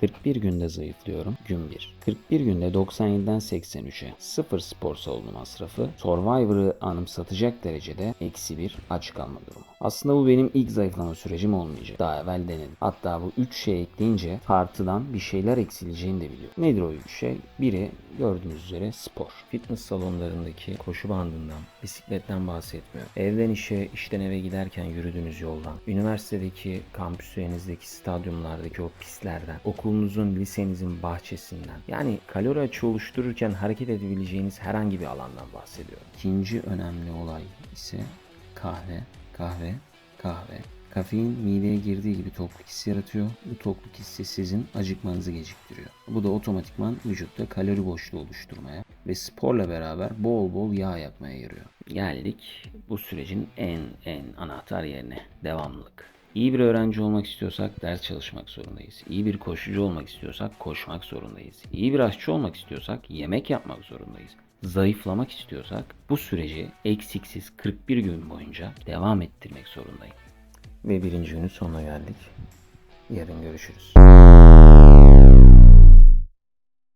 41 günde zayıflıyorum. Gün 1. 41 günde 97'den 83'e. 0 spor salonu masrafı. Survivor'ı anımsatacak derecede eksi 1 aç kalma durumu. Aslında bu benim ilk zayıflama sürecim olmayacak. Daha evvel denedim. Hatta bu 3 şey ekleyince tartıdan bir şeyler eksileceğini de biliyorum. Nedir o 3 şey? Biri gördüğünüz üzere spor. Fitness salonlarındaki koşu bandından, bisikletten bahsetmiyorum. Evden işe, işten eve giderken yürüdüğünüz yoldan, üniversitedeki kampüslerinizdeki stadyumlardaki o pistlerden, okulunuzun, lisenizin bahçesinden. Yani kalori açığı oluştururken hareket edebileceğiniz herhangi bir alandan bahsediyorum. İkinci önemli olay ise kahve, kahve, kahve. Kafein mideye girdiği gibi tokluk hissi yaratıyor. Bu tokluk hissi sizin acıkmanızı geciktiriyor. Bu da otomatikman vücutta kalori boşluğu oluşturmaya ve sporla beraber bol bol yağ yakmaya yarıyor. Geldik bu sürecin en en anahtar yerine. Devamlılık. İyi bir öğrenci olmak istiyorsak ders çalışmak zorundayız. İyi bir koşucu olmak istiyorsak koşmak zorundayız. İyi bir aşçı olmak istiyorsak yemek yapmak zorundayız. Zayıflamak istiyorsak bu süreci eksiksiz 41 gün boyunca devam ettirmek zorundayım. Ve birinci günün sonuna geldik. Yarın görüşürüz.